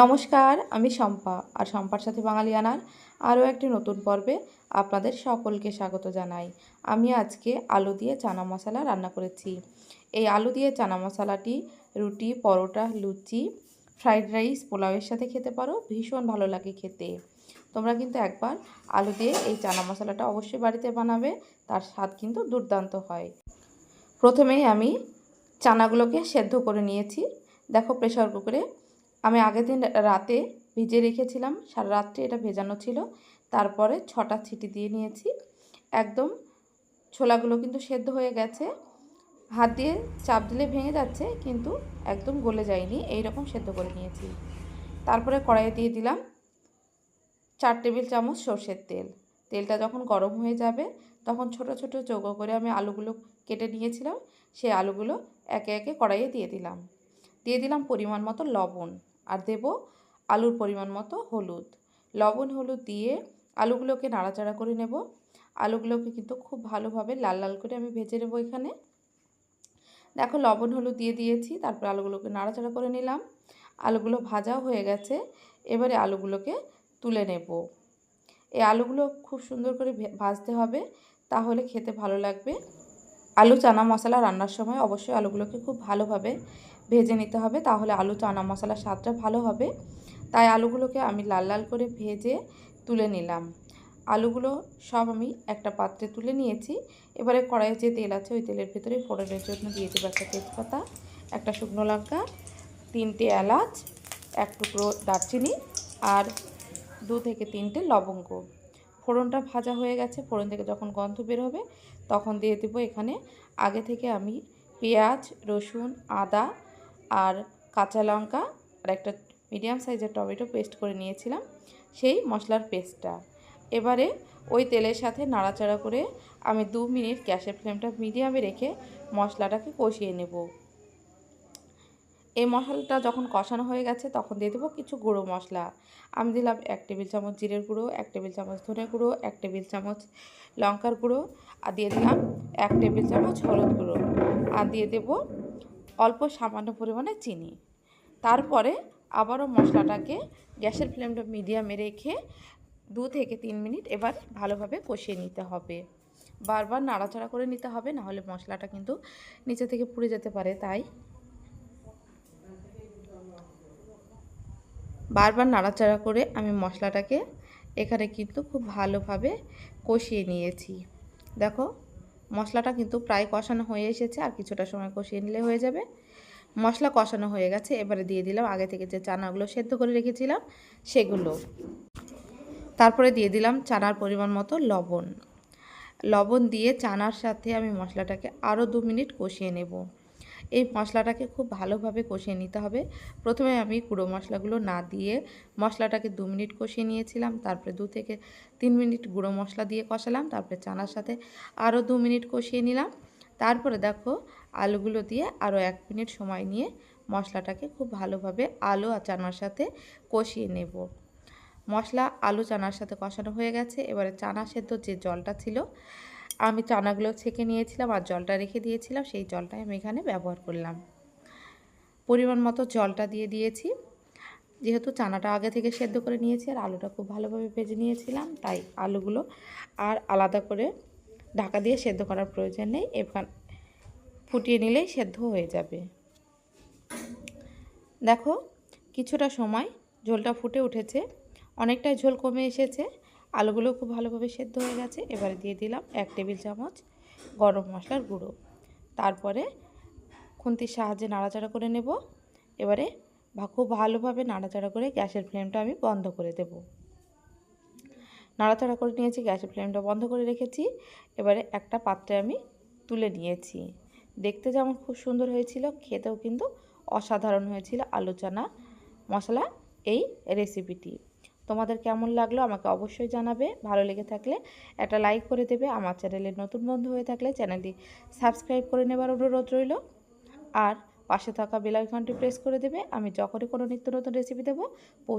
নমস্কার, আমি শম্পা আর শম্পার সাথে বাঙালিয়ানার আরও একটি নতুন পর্বে আপনাদের সকলকে স্বাগত জানাই। আমি আজকে আলু দিয়ে চানা মশলা রান্না করেছি। এই আলু দিয়ে চানা মশলাটি, রুটি, পরোটা, লুচি, ফ্রাইড রাইস, পোলাওয়ের সাথে খেতে পারো, ভীষণ ভালো লাগে খেতে। তোমরা কিন্তু একবার আলু দিয়ে এই চানা মশলাটা অবশ্যই বাড়িতে বানাবে, তার স্বাদ কিন্তু দুর্দান্ত হয়। প্রথমেই আমি চানাগুলোকে সেদ্ধ করে নিয়েছি। দেখো প্রেশার কুকারে আমি আগের দিন রাতে ভিজে রেখেছিলাম, সারা রাত্রে এটা ভেজানো ছিল। তারপরে ছটা ছিটি দিয়ে নিয়েছি। একদম ছোলাগুলো কিন্তু সেদ্ধ হয়ে গেছে। হাত দিয়ে চাপ দিলে ভেঙে যাচ্ছে, কিন্তু একদম গলে যায়নি। এই রকম সেদ্ধ করে নিয়েছি। তারপরে কড়াইয়ে দিয়ে দিলাম চার টেবিল চামচ সর্ষের তেল। তেলটা যখন গরম হয়ে যাবে, তখন ছোট ছোট চৌকো করে আমি আলুগুলো কেটে নিয়েছিলাম। সেই আলুগুলো একে একে কড়াইয়ে দিয়ে দিলাম। দিয়ে দিলাম পরিমাণ মতো লবণ। আর দেব আলুর পরিমাণ মতো হলুদ। লবণ হলুদ দিয়ে আলুগুলোকে নাড়াচাড়া করে নেব। আলুগুলোকে কিন্তু খুব ভালোভাবে লাল লাল করে আমি ভেজে নেব এখানে। দেখো, লবণ হলুদ দিয়ে দিয়েছি, তারপর আলুগুলোকে নাড়াচাড়া করে নিলাম। আলুগুলো ভাজাও হয়ে গেছে, এবারে আলুগুলোকে তুলে নেব। এই আলুগুলো খুব সুন্দর করে ভাজতে হবে, তাহলে খেতে ভালো লাগবে। আলু চানা মশলা রান্নার সময় অবশ্যই আলুগুলোকে খুব ভালোভাবে ভেজে নিতে হবে, তাহলে আলু, চানা মশলার স্বাদটা ভালো হবে। তাই আলুগুলোকে আমি লাল লাল করে ভেজে তুলে নিলাম। আলুগুলো সব আমি একটা পাত্রে তুলে নিয়েছি। এবারে কড়াইয়ে যে তেল আছে, ওই তেলের ভেতরে ফোড়নের জন্য দিয়ে দেবো একটা তেজপাতা, একটা শুকনো লঙ্কা, তিনটে এলাচ, এক টুকরো দারচিনি আর দু থেকে তিনটে লবঙ্গ। ফোড়নটা ভাজা হয়ে গেছে, ফোড়ন থেকে যখন গন্ধ বের হবে, তখন দিয়ে দেবো এখানে আগে থেকে আমি পেঁয়াজ, রসুন, আদা আর কাঁচা লঙ্কা আর একটা মিডিয়াম সাইজের টমেটো পেস্ট করে নিয়েছিলাম, সেই মশলার পেস্টটা। এবারে ওই তেলের সাথে নাড়াচাড়া করে আমি দু মিনিট গ্যাসের ফ্লেমটা মিডিয়ামে রেখে মশলাটাকে কষিয়ে নেব। এই মশলাটা যখন কষানো হয়ে গেছে, তখন দিয়ে দেবো কিছু গুঁড়ো মশলা। আমি দিলাম এক টেবিল চামচ জিরের গুঁড়ো, এক টেবিল চামচ ধনে গুঁড়ো, এক টেবিল চামচ লঙ্কার গুঁড়ো, আর দিয়ে দিলাম এক টেবিল চামচ হলুদ গুঁড়ো। আর দিয়ে দেবো অল্প সামান্য পরিমাণে চিনি। তারপরে আবারও মশলাটাকে গ্যাসের ফ্লেমটা মিডিয়ামে রেখে দু থেকে তিন মিনিট এবার ভালোভাবে কষিয়ে নিতে হবে। বারবার নাড়াচাড়া করে নিতে হবে, নাহলে মশলাটা কিন্তু নিচে থেকে পুড়ে যেতে পারে, তাই। বারবার নাড়াচাড়া করে আমি মশলাটাকে এখানে কিন্তু খুব ভালোভাবে কষিয়ে নিয়েছি। দেখো মশলাটা কিন্তু প্রায় কষানো হয়ে এসেছে, আর কিছুটা সময় কষিয়ে নিলে হয়ে যাবে। মশলা কষানো হয়ে গেছে, এবারে দিয়ে দিলাম আগে থেকে যে চানাগুলো সেদ্ধ করে রেখেছিলাম সেগুলো। তারপরে দিয়ে দিলাম চানার পরিমাণ মতো লবণ। লবণ দিয়ে চানার সাথে আমি মশলাটাকে আরও দু মিনিট কষিয়ে নেব। এই মশলাটাকে খুব ভালোভাবে কষিয়ে নিতে হবে। প্রথমে আমি গুঁড়ো মশলাগুলো না দিয়ে মশলাটাকে দু মিনিট কষিয়ে নিয়েছিলাম, তারপরে দু থেকে তিন মিনিট গুঁড়ো মশলা দিয়ে কষালাম, তারপরে চানার সাথে আরও দু মিনিট কষিয়ে নিলাম। তারপরে দেখো আলুগুলো দিয়ে আরও এক মিনিট সময় নিয়ে মশলাটাকে খুব ভালোভাবে আলু আর চানার সাথে কষিয়ে নেব। মশলা আলু চানার সাথে কষানো হয়ে গেছে, এবারে চানা সেদ্ধ যে জলটা ছিল আমি চানাগুলো ছেঁকে নিয়েছিলাম আর জলটা রেখে দিয়েছিলাম, সেই জলটাই আমি এখানে ব্যবহার করলাম। পরিমাণ মতো জলটা দিয়ে দিয়েছি। যেহেতু চানাটা আগে থেকে সেদ্ধ করে নিয়েছি আর আলুটা খুব ভালোভাবে ভেজে নিয়েছিলাম, তাই আলুগুলো আর আলাদা করে ঢাকা দিয়ে সেদ্ধ করার প্রয়োজন নেই, এবার ফুটিয়ে নিলেই সেদ্ধ হয়ে যাবে। দেখো, কিছুটা সময় ঝোলটা ফুটে উঠেছে, অনেকটাই ঝোল কমে এসেছে। আলুগুলো খুব ভালোভাবে সেদ্ধ হয়ে গেছে। এবারে দিয়ে দিলাম এক টেবিল চামচ গরম মশলার গুঁড়ো। তারপরে খুন্তির সাহায্যে নাড়াচাড়া করে নেব। এবারে খুব ভালোভাবে নাড়াচাড়া করে গ্যাসের ফ্লেমটা আমি বন্ধ করে দেব। নাড়াচাড়া করে নিয়েছি, গ্যাসের ফ্লেমটা বন্ধ করে রেখেছি। এবারে একটা পাত্রে আমি তুলে নিয়েছি। দেখতে যেমন খুব সুন্দর হয়েছিল, খেতেও কিন্তু অসাধারণ হয়েছিল আলু চানা মশলা এই রেসিপিটি তোমাদের কেমন লাগল আমাকে অবশ্যই জানাবে। ভালো লেগে থাকলে একটা লাইক করে দেবে। আমার চ্যানেলের নতুন বন্ধু হয়ে থাকলে চ্যানেলটি সাবস্ক্রাইব করে নেবার অনুরোধ রইল। আর পাশে থাকা বেলাইকনটি প্রেস করে দেবে। আমি যখনই কোনো নিত্য নতুন রেসিপি দেবো, পৌঁছে